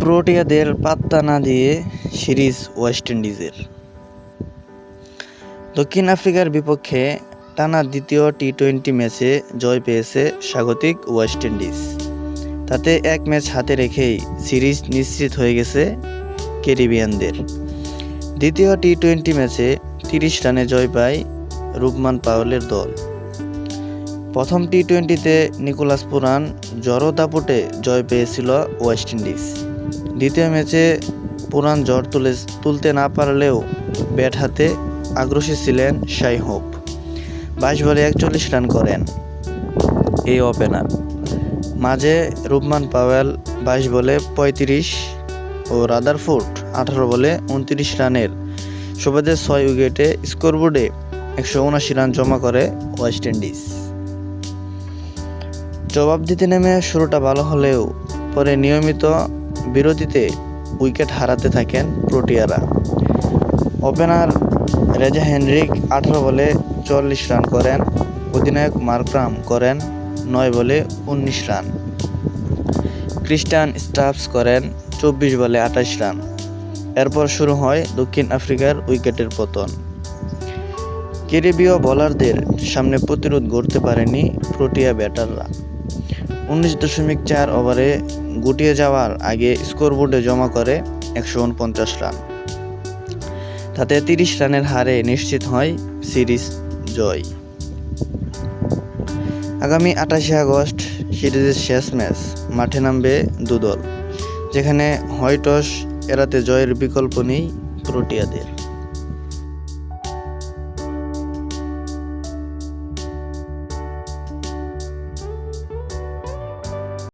প্রোটিয়াদের পাত্তা না দিয়ে সিরিজ ওয়েস্ট ইন্ডিজের। দক্ষিণ আফ্রিকার বিপক্ষে টানা দ্বিতীয় টি টোয়েন্টি ম্যাচে জয় পেয়েছে স্বাগতিক ওয়েস্ট ইন্ডিজ। তাতে এক ম্যাচ হাতে রেখেই সিরিজ নিশ্চিত হয়ে গেছে ক্যারিবিয়ানদের। দ্বিতীয় টি টোয়েন্টি ম্যাচে তিরিশ রানে জয় পায় রূপমান পাওয়েলের দল। প্রথম টি টোয়েন্টিতে নিকোলাস পুরান জড়ো দাপটে জয় পেয়েছিল ওয়েস্ট ইন্ডিজ। দ্বিতীয় ম্যাচে পুরান জ্বর তুলে, তুলতে না পারলেও ব্যাট হাতে আগ্রসী ছিলেন শাই হোপ। বাইশ বলে একচল্লিশ রান করেন এই ওপেনার। মাঝে রূপমান পাওয়েল বাইশ বলে পঁয়ত্রিশ ও রাদারফোর্ড আঠারো বলে উনত্রিশ রানের। সুবাদে ছয় উইকেটে স্কোরবোর্ডে একশো উনাশি রান জমা করে ওয়েস্ট ইন্ডিজ। জবাব দিতে নেমে শুরুটা ভালো হলেও পরে নিয়মিত বিরতিতে উইকেট হারাতে থাকেন প্রোটিয়ারা। ওপেনার রেজা হেনরিক আঠারো বলে চল্লিশ রান করেন, অধিনায়ক মার্ক্রাম করেন নয় বলে উনিশ রান। ক্রিস্টান স্টাফস করেন চব্বিশ বলে আঠাশ রান। এরপর শুরু হয় দক্ষিণ আফ্রিকার উইকেটের পতন। ক্যারিবীয় বোলারদের সামনে প্রতিরোধ গড়তে পারেনি প্রোটিয়া ব্যাটাররা। উনিশ দশমিক চার ওভারে গুটিয়ে যাওয়ার আগে স্কোরবোর্ডে জমা করে একশো উনপঞ্চাশ রান। তাতে তিরিশ রানের হারে নিশ্চিত হয় সিরিজ জয়। আগামী আঠাশে আগস্ট সিরিজের শেষ ম্যাচ, মাঠে নামবে দুদল, যেখানে হয় টস এড়াতে জয়ের বিকল্প নেই প্রোটিয়াদের।